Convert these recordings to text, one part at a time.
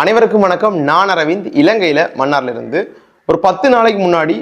அனைவருக்கும் வணக்கம். நான் அரவிந்த். இலங்கையில் மன்னார்ல இருந்து ஒரு பத்து நாளைக்கு முன்னாடி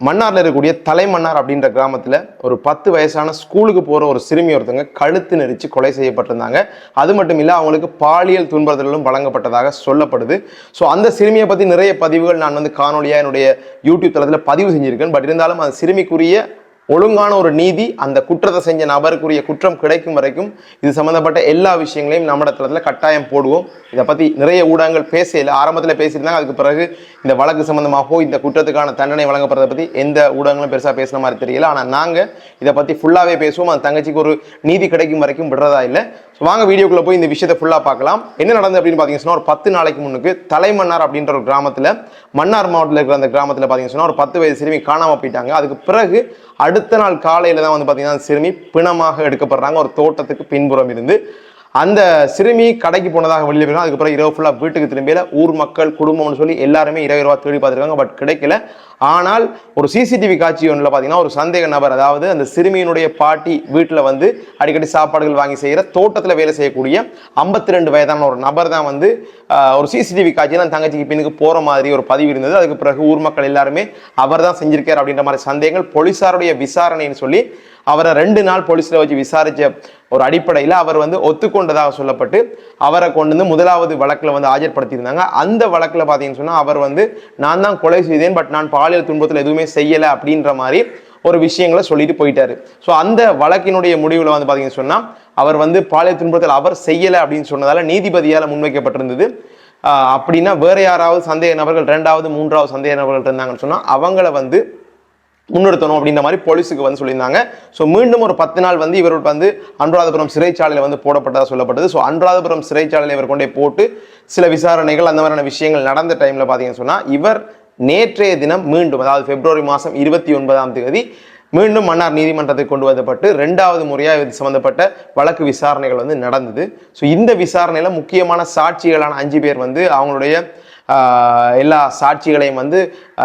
மன்னாரில் இருக்கக்கூடிய தலைமன்னார் அப்படின்ற கிராமத்தில் ஒரு பத்து வயசான ஸ்கூலுக்கு போகிற ஒரு சிறுமி ஒருத்தங்க கழுத்து நெரிச்சு கொலை செய்யப்பட்டிருந்தாங்க. அது மட்டும் இல்லை அவங்களுக்கு பாலியல் துன்புறுத்தலும் வழங்கப்பட்டதாக சொல்லப்படுது. ஸோ அந்த சிறுமியை பற்றி நிறைய பதிவுகள் நான் வந்து காணொலியாக என்னுடைய யூடியூப் தளத்தில் பதிவு செஞ்சுருக்கேன். பட் இருந்தாலும் அந்த சிறுமிக்குரிய ஒழுங்கான ஒரு நீதி அந்த குற்றத்தை செஞ்ச நபருக்குரிய குற்றம் கிடைக்கும் வரைக்கும் இது சம்மந்தப்பட்ட எல்லா விஷயங்களையும் நம்ம இடத்துல கட்டாயம் போடுவோம். இதை பற்றி நிறைய ஊடகங்கள் பேசல ஆரம்பத்தில் பேசியிருந்தாங்க. அதுக்கு பிறகு இந்த வழக்கு சம்மந்தமாகவோ இந்த குற்றத்துக்கான தண்டனை வழங்கப்படுறதை பற்றி எந்த ஊடகங்களும் பெருசாக பேசுன மாதிரி தெரியல. ஆனால் நாங்கள் இதை பற்றி ஃபுல்லாகவே பேசுவோம். அந்த தங்கச்சிக்கு ஒரு நீதி கிடைக்கும் வரைக்கும் விடுறதா இல்லை. ஸோ வாங்க வீடியோக்குள்ளே போய் இந்த விஷயத்தை ஃபுல்லாக பார்க்கலாம். என்ன நடந்தது அப்படின்னு பார்த்தீங்கன்னா ஒரு பத்து நாளைக்கு முன்னுக்கு தலைமன்னார் அப்படின்ற ஒரு கிராமத்தில் மன்னார் மாவட்டத்தில் இருக்கிற அந்த கிராமத்தில் பார்த்தீங்கன்னா ஒரு பத்து வயது சிறுமி காணாம போயிட்டாங்க. அதுக்கு பிறகு அடுத்த அடுத்த நாள் காலையில் தான் வந்து பார்த்தீங்கன்னா சிறுமி பிணமாக எடுக்கப்படுறாங்க. ஒரு தோட்டத்துக்கு பின்புறம் இருந்து அந்த சிறுமி கடைக்கு போனதாக வெளியில் போயிருக்காங்க. அதுக்கப்புறம் இரவு ஃபுல்லாக வீட்டுக்கு திரும்பியில ஊர் மக்கள் குடும்பம்னு சொல்லி எல்லாருமே இரவு இரவா தேடி பார்த்துருக்காங்க. பட் கிடைக்கல. ஆனால் ஒரு சிசிடிவி காட்சி ஒன்றில் பார்த்தீங்கன்னா ஒரு சந்தேக நபர் அதாவது அந்த சிறுமியினுடைய பாட்டி வீட்டில் வந்து அடிக்கடி சாப்பாடுகள் வாங்கி செய்கிற தோட்டத்தில் வேலை செய்யக்கூடிய ஐம்பத்தி ரெண்டு வயதான ஒரு நபர் தான் வந்து ஒரு சிசிடிவி காட்சியில் அந்த தங்கச்சிக்கு பின்னுக்கு போகிற மாதிரி ஒரு பதிவு இருந்தது. அதுக்கு பிறகு ஊர் மக்கள் எல்லாருமே அவர் தான் செஞ்சிருக்கார் அப்படின்ற மாதிரி சந்தேகங்கள் போலீசாருடைய விசாரணைன்னு சொல்லி அவரை ரெண்டு நாள் போலீஸில் வச்சு விசாரித்த ஒரு அடிப்படையில் அவர் வந்து ஒத்துக்கொண்டதாக சொல்லப்பட்டு அவரை கொண்டு வந்து முதலாவது வழக்கில் வந்து ஆஜர்படுத்தியிருந்தாங்க. அந்த வழக்கில் பார்த்தீங்கன்னு சொன்னால் அவர் வந்து நான் தான் கொலை செய்தேன் பட் நான் பாலியல் துன்பத்தில் எதுவுமே செய்யலை அப்படின்ற மாதிரி ஒரு விஷயங்களை சொல்லிட்டு போயிட்டாரு. ஸோ அந்த வழக்கினுடைய முடிவில் வந்து பார்த்தீங்கன்னு சொன்னால் அவர் வந்து பாலியல் துன்பத்தில் அவர் செய்யலை அப்படின்னு சொன்னதால நீதிபதியால் முன்வைக்கப்பட்டிருந்தது. அப்படின்னா வேற யாராவது சந்தேக நபர்கள் ரெண்டாவது மூன்றாவது சந்தேக நபர்கள் இருந்தாங்கன்னு சொன்னால் அவங்கள வந்து முன்னிறுத்தணும் அப்படின்ற மாதிரி போலீஸுக்கு வந்து சொல்லியிருந்தாங்க. ஸோ மீண்டும் ஒரு பத்து நாள் வந்து இவர் வந்து அனுராதபுரம் சிறைச்சாலையில் வந்து போடப்பட்டதாக சொல்லப்பட்டது. ஸோ அனுராதபுரம் சிறைச்சாலையில் இவர் கொண்டே போட்டு சில விசாரணைகள் அந்த மாதிரியான விஷயங்கள் நடந்த டைமில் பார்த்தீங்கன்னு சொன்னால் இவர் நேற்றைய தினம் மீண்டும் அதாவது பிப்ரவரி மாதம் இருபத்தி ஒன்பதாம் தேதி மீண்டும் மன்னார் நீதிமன்றத்துக்கு கொண்டு வந்தப்பட்டு ரெண்டாவது முறையாக இது சம்மந்தப்பட்ட வழக்கு விசாரணைகள் வந்து நடந்தது. ஸோ இந்த விசாரணையில் முக்கியமான சாட்சிகளான அஞ்சு பேர் வந்து அவங்களுடைய எல்லா சாட்சிகளையும் வந்து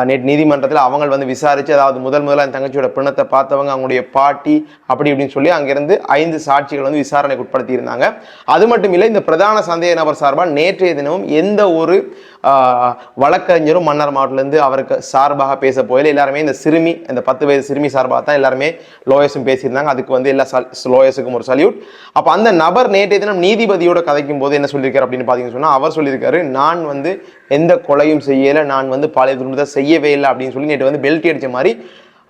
நேற்று நீதிமன்றத்தில் அவங்க வந்து விசாரித்து அதாவது முதல் முதலாக அந்த தங்கச்சியோட பிணத்தை பார்த்தவங்க அவங்களுடைய பாட்டி அப்படி இப்படின்னு சொல்லி அங்கிருந்து ஐந்து சாட்சிகள் வந்து விசாரணைக்கு உட்படுத்தியிருந்தாங்க. அது மட்டும் இல்லை இந்த பிரதான சந்தேக நபர் சார்பாக நேற்றைய தினமும் எந்த ஒரு வழக்கறிஞரும் மன்னர் மாவட்டத்திலேருந்து அவருக்கு சார்பாக பேச போயில எல்லாருமே இந்த சிறுமி இந்த பத்து வயது சிறுமி சார்பாக தான் எல்லாருமே லோயஸும் பேசியிருந்தாங்க. அதுக்கு வந்து எல்லா லோயஸுக்கும் ஒரு சல்யூட். அப்போ அந்த நபர் நேற்றைய தினம் நீதிபதியோட கதைக்கும் போது என்ன சொல்லியிருக்காரு அப்படின்னு பார்த்தீங்கன்னு சொன்னால் அவர் சொல்லியிருக்காரு நான் வந்து எந்த கொலையும் செய்யலை நான் வந்து பாலியல் துன்பத்தை செய்யவே இல்லை அப்படின்னு சொல்லி நேற்று வந்து பெல்ட் அடித்த மாதிரி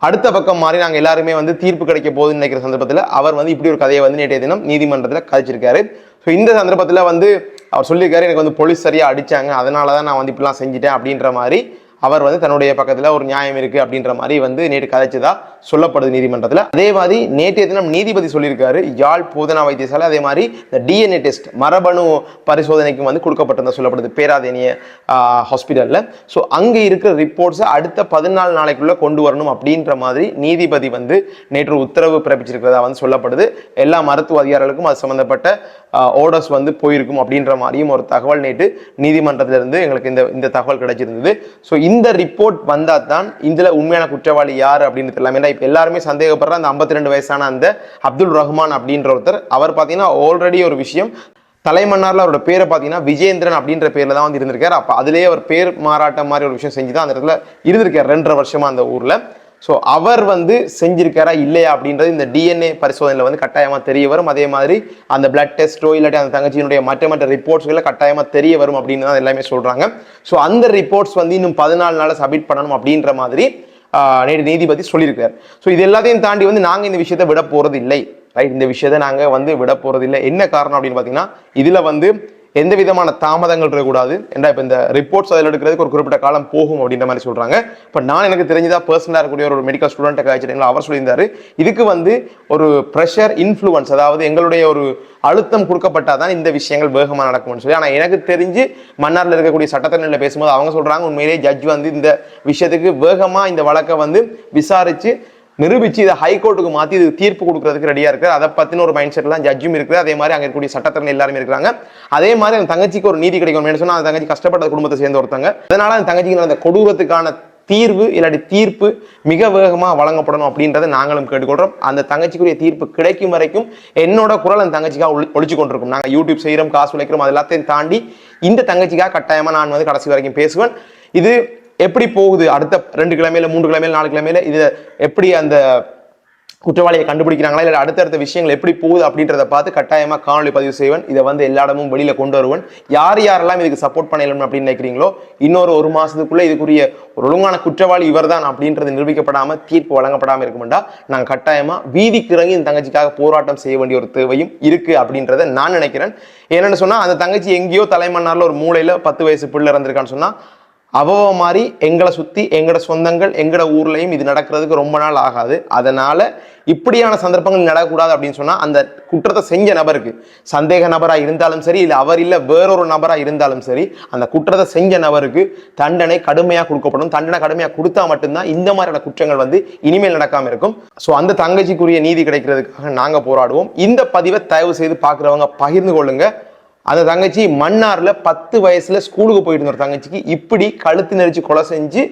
அடுத்த பக்கம் மாதிரி நாங்கள் எல்லாருமே வந்து தீர்ப்பு கிடைக்க போகுதுன்னு நினைக்கிற சந்தர்ப்பத்தில் அவர் வந்து இப்படி ஒரு கதையை வந்து நேற்றைய தினம் நீதிமன்றத்தில் கதைச்சிருக்காரு ஸோ இந்த சந்தர்ப்பத்தில் வந்து அவர் சொல்லியிருக்காரு எனக்கு வந்து போலீஸ் சரியாக அடித்தாங்க அதனால தான் நான் வந்து இப்படிலாம் செஞ்சுட்டேன் அப்படின்ற மாதிரி அவர் வந்து தன்னுடைய பக்கத்தில் ஒரு நியாயம் இருக்கு அப்படின்ற மாதிரி வந்து நேற்று கதைச்சதா சொல்லப்படுது நீதிமன்றத்தில். அதே மாதிரி நேற்றைய தினம் நீதிபதி சொல்லியிருக்காரு யாழ் போதனா வைத்தியசாலை அதே மாதிரி இந்த டிஎன்ஏ டெஸ்ட் மரபணு பரிசோதனைக்கும் வந்து கொடுக்கப்பட்டிருந்த சொல்லப்படுது பேராதேனிய ஹாஸ்பிட்டலில் ஸோ அங்கே இருக்கிற ரிப்போர்ட்ஸை அடுத்த பதினாலு நாளைக்குள்ளே கொண்டு வரணும் அப்படின்ற மாதிரி நீதிபதி வந்து நேற்று உத்தரவு பிறப்பிச்சிருக்கிறதா வந்து சொல்லப்படுது. எல்லா மருத்துவ அதிகாரிகளுக்கும் அது சம்மந்தப்பட்ட ஓர்டர்ஸ் வந்து போயிருக்கும் அப்படின்ற மாதிரியும் ஒரு தகவல் நேற்று நீதிமன்றத்திலிருந்து எங்களுக்கு இந்த இந்த தகவல் கிடைச்சிருந்தது. ஸோ இந்த ரிப்போர்ட் வந்தால் தான் இதில் உண்மையான குற்றவாளி யார் அப்படின்னு தெரியலாம். ஏன்னா இப்போ எல்லாருமே சந்தேகப்படுற அந்த ஐம்பத்தி ரெண்டு வயசான அந்த அப்துல் ரஹ்மான் அப்படின்ற ஒருத்தர். அவர் பார்த்தீங்கன்னா ஆல்ரெடி ஒரு விஷயம். தலைமன்னாரில் அவரோட பேரை பார்த்தீங்கன்னா விஜேந்திரன் அப்படின்ற பேரில் தான் வந்து இருந்திருக்காரு. அப்போ அதுலேயே அவர் பேர் மாறாட்டம் மாதிரி ஒரு விஷயம் செஞ்சு தான் அந்த இடத்துல இருந்திருக்கார். ரெண்டரை வருஷமா அந்த ஊரில். ஸோ அவர் வந்து செஞ்சிருக்காரா இல்லையா அப்படின்றது இந்த டிஎன்ஏ பரிசோதனையில் வந்து கட்டாயமாக தெரிய வரும். அதே மாதிரி அந்த பிளட் டெஸ்ட்டோ இல்லாட்டி அந்த தங்கச்சியினுடைய மற்ற மற்ற ரிப்போர்ட்ஸ்களை கட்டாயமாக தெரிய வரும் அப்படின்னு தான் எல்லாமே சொல்கிறாங்க ஸோ அந்த ரிப்போர்ட்ஸ் வந்து இன்னும் பதினாலு நாளில் சப்மிட் பண்ணணும் அப்படின்ற மாதிரி நேற்று நீதிபதி சொல்லியிருக்காரு. ஸோ இது எல்லாத்தையும் தாண்டி வந்து நாங்கள் இந்த விஷயத்தை விட போகிறது இல்லை ரைட் இந்த விஷயத்தை நாங்கள் வந்து விட போகிறது இல்லை என்ன காரணம் அப்படின்னு பார்த்தீங்கன்னா இதில் வந்து எந்த விதமான தாமதங்கள் இருக்கக்கூடாது. ஏன்னா இப்போ இந்த ரிப்போர்ட்ஸ் அதில் எடுக்கிறதுக்கு ஒரு குறிப்பிட்ட காலம் போகும் அப்படின்ற மாதிரி சொல்கிறாங்க இப்போ நான் எனக்கு தெரிஞ்சதா பர்சனலாக இருக்கக்கூடிய ஒரு மெடிக்கல் ஸ்டூடெண்ட்டை காய்ச்சிட்டீங்களா அவர் சொல்லியிருந்தாரு இதுக்கு வந்து ஒரு ப்ரெஷர் இன்ஃப்ளூயன்ஸ் அதாவது எங்களுடைய ஒரு அழுத்தம் கொடுக்கப்பட்டாதான் தான் இந்த விஷயங்கள் வேகமாக நடக்கும்னு சொல்லி. ஆனால் எனக்கு தெரிஞ்சு மன்னாரில் இருக்கக்கூடிய சட்டத்தினில் பேசும்போது அவங்க சொல்கிறாங்க உண்மையிலேயே ஜட்ஜ் வந்து இந்த விஷயத்துக்கு வேகமாக இந்த வழக்கை வந்து விசாரித்து நிரூபிச்சு இதை ஹைகோர்ட்டுக்கு மாத்தி இது தீர்ப்பு கொடுக்கறதுக்கு ரெடியா இருக்கு அதை பத்தின ஒரு மைண்ட் செட்லாம் ஜட்ஜும் இருக்குது. அதே மாதிரி அங்க இருக்கக்கூடிய சட்டத்திறன் எல்லாருமே இருக்காங்க அதே மாதிரி அந்த தங்கச்சிக்கு ஒரு நீதி கிடைக்கும் சொன்னா அந்த தங்கச்சி கஷ்டப்பட்ட குடும்பத்தை சேர்ந்து ஒருத்தங்க அதனால அந்த தங்கச்சிக்கு அந்த கொடூரத்துக்கான தீர்வு இல்லாட்டி தீர்ப்பு மிக வேகமாக வழங்கப்படணும் அப்படின்றத நாங்களும் கேட்டுக்கொள்றோம். அந்த தங்கச்சிக்குரிய தீர்ப்பு கிடைக்கும் வரைக்கும் என்னோட குரல் அந்த தங்கச்சிக்காக ஒளி ஒழிச்சு கொண்டிருக்கும் நாங்கள் யூடியூப் செய்கிறோம் காசு உழைக்கிறோம் அது எல்லாத்தையும் தாண்டி இந்த தங்கச்சிக்காக கட்டாயமாக நான் வந்து கடைசி வரைக்கும் பேசுவேன். இது எப்படி போகுது? அடுத்த ரெண்டு கிழமையில மூன்று கிழமையில நாலு கிழமையில இது எப்படி அந்த குற்றவாளியை கண்டுபிடிக்கிறாங்களா? இல்லை அடுத்தடுத்த விஷயங்கள் எப்படி போகுது அப்படின்றத பார்த்து கட்டாயமாக காணொலி பதிவு செய்வேன். இதை வந்து எல்லா இடமும் வெளியில் கொண்டு வருவேன். யார் யாரெல்லாம் இதுக்கு சப்போர்ட் பண்ணலாம் அப்படின்னு நினைக்கிறீங்களோ இன்னொரு ஒரு மாதத்துக்குள்ளே இதுக்குரிய ஒரு ஒழுங்கான குற்றவாளி இவர்தான் அப்படின்றது நிரூபிக்கப்படாமல் தீர்ப்பு வழங்கப்படாமல் இருக்கும்டா நாங்கள் கட்டாயமாக வீதிக்கு இறங்கி இந்த தங்கச்சிக்காக போராட்டம் செய்ய வேண்டிய ஒரு தேவையும் இருக்குது அப்படின்றத நான் நினைக்கிறேன். என்னென்னு சொன்னால் அந்த தங்கச்சி எங்கேயோ தலைமன்னாரில் ஒரு மூளையில் பத்து வயசு பிள்ளை இறந்துருக்கான்னு சொன்னால் அவ மாதிரி எங்களை சுற்றி எங்களோட சொந்தங்கள் எங்களோட ஊர்லேயும் இது நடக்கிறதுக்கு ரொம்ப நாள் ஆகாது. அதனால் இப்படியான சந்தர்ப்பங்கள் நடக்கக்கூடாது அப்படின்னு சொன்னால் அந்த குற்றத்தை செஞ்ச நபருக்கு சந்தேக நபராக இருந்தாலும் சரி இல்லை அவர் இல்லை வேறொரு நபராக இருந்தாலும் சரி அந்த குற்றத்தை செஞ்ச நபருக்கு தண்டனை கடுமையாக கொடுக்கப்படும். தண்டனை கடுமையாக கொடுத்தா மட்டும்தான் இந்த மாதிரியான குற்றங்கள் வந்து இனிமேல் நடக்காமல் இருக்கும். ஸோ அந்த தங்கச்சிக்குரிய நீதி கிடைக்கிறதுக்காக நாங்கள் போராடுவோம். இந்த பதிவை தயவு செய்து பார்க்குறவங்க பகிர்ந்து கொள்ளுங்கள் அந்த தங்கச்சி மன்னாரில் பத்து வயசில் ஸ்கூலுக்கு போயிட்டு இருந்த ஒரு தங்கச்சிக்கு இப்படி கழுத்து நெரிச்சு கொலை செஞ்சு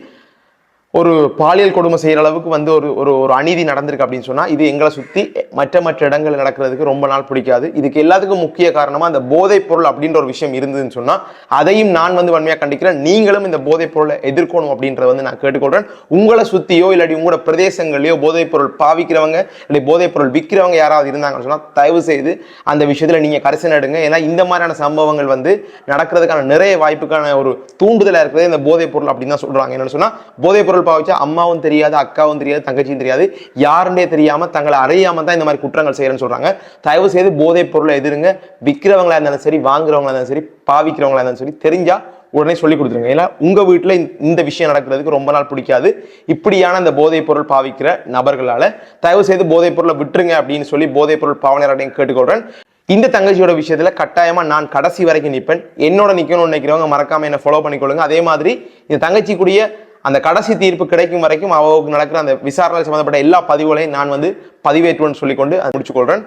ஒரு பாலியல் கொடுமை செய்கிற அளவுக்கு வந்து ஒரு ஒரு ஒரு அநீதி நடந்திருக்கு அப்படின்னு சொன்னால் இது எங்களை சுற்றி மற்ற மற்ற இடங்கள் நடக்கிறதுக்கு ரொம்ப நாள் பிடிக்காது. இதுக்கு எல்லாத்துக்கும் முக்கிய காரணமாக அந்த போதைப் பொருள் அப்படின்ற ஒரு விஷயம் இருந்ததுன்னு சொன்னால் அதையும் நான் வந்து வன்மையாக கண்டிக்கிறேன். நீங்களும் இந்த போதைப் பொருளை எதிர்க்கணும் அப்படின்றத வந்து நான் கேட்டுக்கொள்கிறேன் உங்களை சுற்றியோ இல்லாட்டி உங்களோட பிரதேசங்களையோ போதைப் பொருள் பாவிக்கிறவங்க இல்லாட்டி போதைப் பொருள் விற்கிறவங்க யாராவது இருந்தாங்கன்னு சொன்னால் தயவு செய்து அந்த விஷயத்தில் நீங்கள் கரிசனை எடுங்க. ஏன்னா இந்த மாதிரியான சம்பவங்கள் வந்து நடக்கிறதுக்கான நிறைய வாய்ப்புக்கான ஒரு தூண்டுதலாக இருக்கிறது இந்த போதைப் பொருள் அப்படின்னு தான் சொல்கிறாங்க என்னென்னு சொன்னால் போதைப் பொருள் பாவிச்சா அம்மாவும் தெரியாது அக்காவும் தெரியாது தங்கச்சியும் தெரியாது. யாருன்னே தெரியாம தங்களை அறியாம தான் இந்த மாதிரி குற்றங்கள் செய்யறேன்னு சொல்றாங்க. தயவு செய்து போதைப் பொருளை எதிருங்க. விற்கிறவங்களா இருந்தாலும் சரி வாங்குறவங்களா இருந்தாலும் சரி பாவிக்கிறவங்களா இருந்தாலும் சரி தெரிஞ்சா உடனே சொல்லி கொடுத்துருங்க. ஏன்னா உங்க வீட்டுல இந்த- விஷயம் நடக்கிறதுக்கு ரொம்ப நாள் பிடிக்காது. இப்படியான அந்த போதைப் பொருள் பாவிக்கிற நபர்களால தயவு செய்து போதைப் பொருளை விட்டுருங்க அப்படின்னு சொல்லி போதைப் பொருள் பாவனையாரையும் கேட்டுக்கொள்றேன். இந்த தங்கச்சியோட விஷயத்துல கட்டாயமா நான் கடைசி வரைக்கும் நிற்பேன் என்னோட நிற்கணும்னு நினைக்கிறவங்க மறக்காம என்ன ஃபாலோ பண்ணிக்கொள்ளுங்க. அதே மாதிரி இந்த தங்கச்சிக்குரிய அந்த கடைசி தீர்ப்பு கிடைக்கும் வரைக்கும் அவருக்கு நடக்கிற அந்த விசாரணை சம்பந்தப்பட்ட எல்லா பதிவுகளையும் நான் வந்து பதிவேற்றுவேன் சொல்லிக்கொண்டு அதை முடிச்சுக்கொள்கிறேன்